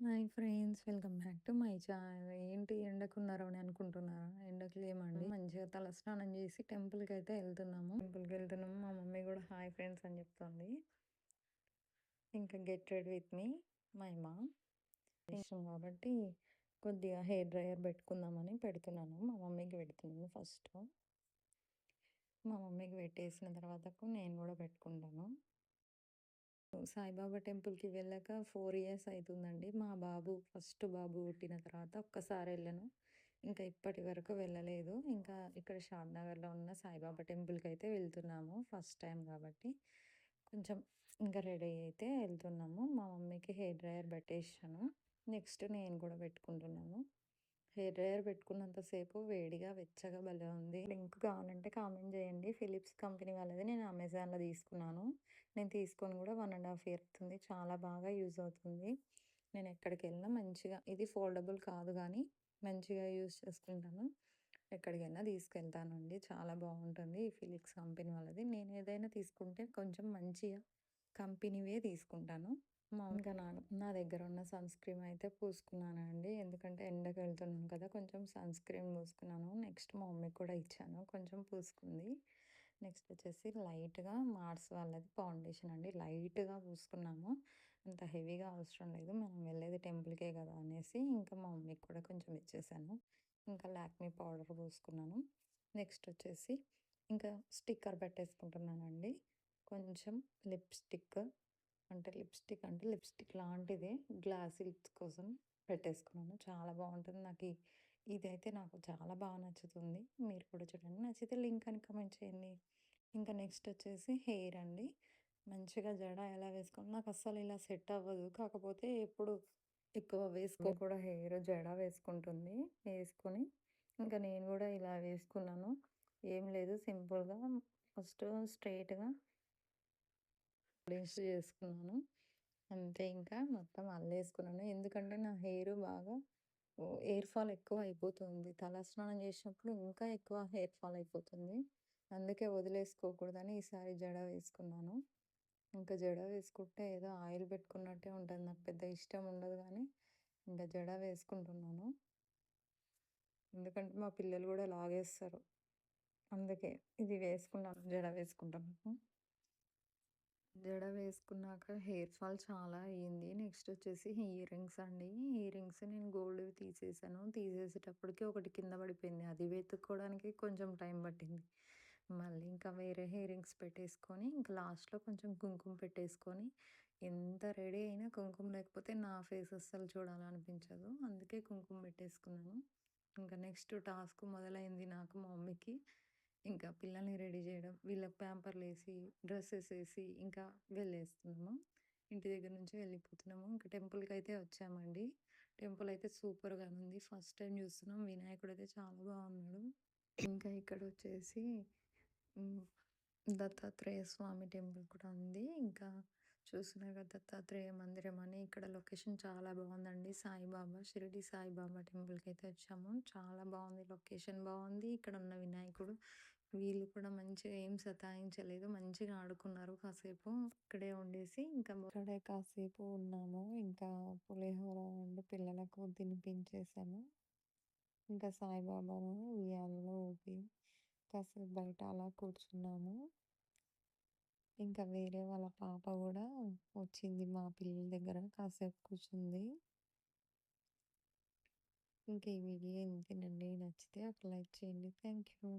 Hi friends welcome back to my channel. ఏంటి ఎండకున్నారు అని అనుకుంటున్నారా? ఎండకు లేమండి మంచిగా తల స్నానం చేసి టెంపుల్కి అయితే వెళ్తున్నాము. టెంపుల్కి వెళ్తున్నాము మా మమ్మీ కూడా హాయ్ ఫ్రెండ్స్ అని చెప్తుంది. ఇంకా get ready with me my మా. ఇష్టం కాబట్టి కొద్దిగా హెయిర్ డ్రైయర్ పెట్టుకుందామని పెడుతున్నాను. మా మమ్మీకి పెడుతున్నాను ఫస్ట్. మా మమ్మీకి పెట్టేసిన తర్వాతకు నేను కూడా పెట్టుకుంటాను. సాయిబాబా టెంపుల్కి వెళ్ళాక ఫోర్ ఇయర్స్ అవుతుందండి మా బాబు ఫస్ట్ బాబు పుట్టిన తర్వాత ఒక్కసారి వెళ్ళాను. ఇంకా ఇప్పటి వరకు వెళ్ళలేదు. ఇంకా ఇక్కడ షాద్నగర్లో ఉన్న సాయిబాబా టెంపుల్కి అయితే వెళ్తున్నాము ఫస్ట్ టైం కాబట్టి. కొంచెం ఇంకా రెడీ అయితే వెళ్తున్నాము. మా మమ్మీకి హెయిర్ డ్రైయర్ పెట్టేసాను. నెక్స్ట్ నేను కూడా పెట్టుకుంటున్నాను. హెయిర్ డ్రయర్ పెట్టుకున్నంతసేపు వేడిగా వెచ్చగా భలే ఉంది. లింక్ కావాలంటే కామెంట్ చేయండి. ఫిలిప్స్ కంపెనీ వాళ్ళది నేను అమెజాన్లో తీసుకున్నాను. నేను తీసుకొని కూడా వన్ అండ్ హాఫ్ ఇయర్ అవుతుంది. చాలా బాగా యూజ్ అవుతుంది. నేను ఎక్కడికి వెళ్ళినా మంచిగా ఇది ఫోల్డబుల్ కాదు కానీ మంచిగా యూజ్ చేసుకుంటాను. ఎక్కడికైనా తీసుకెళ్తానండి చాలా బాగుంటుంది ఈ ఫిలిప్స్ కంపెనీ వాళ్ళది. నేను ఏదైనా తీసుకుంటే కొంచెం మంచిగా కంపెనీవే తీసుకుంటాను. మామూలుగా నా నా దగ్గర ఉన్న సన్ స్క్రీన్ అయితే పూసుకున్నానండి. ఎందుకంటే ఎండకు వెళ్తున్నాను కదా కొంచెం సన్ స్క్రీన్ పూసుకున్నాను నెక్స్ట్ మా మమ్మీకి కూడా ఇచ్చాను. కొంచెం పూసుకుంది. నెక్స్ట్ వచ్చేసి లైట్గా మార్స్ వాళ్ళది ఫౌండేషన్ అండి. లైట్గా పూసుకున్నాము. అంత హెవీగా అవసరం లేదు. మనం వెళ్ళేది టెంపుల్కే కదా అనేసి ఇంకా మా మమ్మీకి కూడా కొంచెం ఇచ్చేసాను. ఇంకా లాక్మీ పౌడర్ పూసుకున్నాను. నెక్స్ట్ వచ్చేసి ఇంకా స్టిక్కర్ పెట్టేసుకుంటున్నానండి. కొంచెం లిప్స్టిక్ అంటే లిప్స్టిక్ అంటే లిప్స్టిక్ లాంటిదే. గ్లాస్ లిప్స్ కోసం పెట్టేసుకున్నాను. చాలా బాగుంటుంది. నాకు ఇదైతే నాకు చాలా బాగా నచ్చుతుంది. మీరు కూడా చూడండి. నచ్చితే లింక్ అని కమెంట్ చేయండి. ఇంకా నెక్స్ట్ వచ్చేసి హెయిర్ అండి. మంచిగా జడ ఎలా వేసుకోవాలి నాకు అస్సలు ఇలా సెట్ అవ్వదు. కాకపోతే ఎప్పుడు ఎక్కువ వేసుకో కూడా హెయిర్ జడ వేసుకుంటుంది. వేసుకొని ఇంకా నేను కూడా ఇలా వేసుకున్నాను. ఏం లేదు సింపుల్గా ఫస్ట్ స్ట్రైట్గా ప్లేస్ చేసుకున్నాను. అంతే ఇంకా మొత్తం అల్లేసుకున్నాను. ఎందుకంటే నా హెయిర్ బాగా హెయిర్ ఫాల్ ఎక్కువ అయిపోతుంది తల స్నానం చేసినప్పుడు ఇంకా ఎక్కువ హెయిర్ ఫాల్ అయిపోతుంది. అందుకే వదిలేసుకోకూడదని ఈసారి జడ వేసుకున్నాను. ఇంకా జడ వేసుకుంటే ఏదో ఆయిల్ పెట్టుకున్నట్టే ఉంటుంది. నాకు పెద్ద ఇష్టం ఉండదు కానీ ఇంకా జడ వేసుకుంటున్నాను. ఎందుకంటే మా పిల్లలు కూడా లాగేస్తారు. అందుకే ఇది వేసుకున్నాను జడ వేసుకుంటున్నాను. జడ వేసుకున్నాక హెయిర్ ఫాల్ చాలా అయ్యింది నెక్స్ట్ వచ్చేసి ఇయర్ రింగ్స్ అండి. ఇయర్ రింగ్స్ నేను గోల్డ్ తీసేసాను. తీసేసేటప్పటికి ఒకటి కింద పడిపోయింది. అది వెతుక్కోవడానికి కొంచెం టైం పట్టింది. మళ్ళీ ఇంకా వేరే హెయిర్ రింగ్స్ పెట్టేసుకొని ఇంకా లాస్ట్లో కొంచెం కుంకుమ పెట్టేసుకొని ఎంత రెడీ అయినా కుంకుమ లేకపోతే నా ఫేస్ అస్సలు చూడాలనిపించదు. అందుకే కుంకుమ పెట్టేసుకున్నాను. ఇంకా నెక్స్ట్ టాస్క్ మొదలైంది నాకు మా మమ్మీకి. ఇంకా పిల్లల్ని రెడీ చేయడం వీళ్ళకి ప్యాంపర్లు వేసి డ్రెస్సెస్ వేసి ఇంకా వెళ్ళేస్తున్నాము. ఇంటి దగ్గర నుంచి వెళ్ళిపోతున్నాము. ఇంకా టెంపుల్కి అయితే వచ్చామండి. టెంపుల్ అయితే సూపర్గా ఉంది. ఫస్ట్ టైం చూస్తున్నాం. వినాయకుడు అయితే చాలా బాగున్నాడు. ఇంకా ఇక్కడ వచ్చేసి దత్తాత్రేయ స్వామి టెంపుల్ కూడా ఉంది. ఇంకా చూస్తున్నారు కదా దత్తాత్రేయ మందిరం అని ఇక్కడ లొకేషన్ చాలా బాగుందండి. సాయిబాబా షిరిడి సాయిబాబా టెంపుల్కి అయితే వచ్చాము. చాలా బాగుంది లొకేషన్. బాగుంది. ఇక్కడ ఉన్న వినాయకుడు వీళ్ళు కూడా మంచిగా ఏం సతాయించలేదు. మంచిగా ఆడుకున్నారు కాసేపు. ఇక్కడే ఉండేసి ఇంకా ఇక్కడే కాసేపు ఉన్నాము. ఇంకా పులిహోర వండి పిల్లలకు తినిపించేసాము. ఇంకా సాయిబాబాను ఉయ్యాలలో ఊపి కాసేపు బయట అలా కూర్చున్నాము. ఇంకా వేరే వాళ్ళ పాప కూడా వచ్చింది మా పిల్లల దగ్గర కాసేపు కూర్చుంది. ఇంకా ఈ వీడియో ఇంతేనండి నచ్చితే ఒక లైక్ చేయండి. Thank you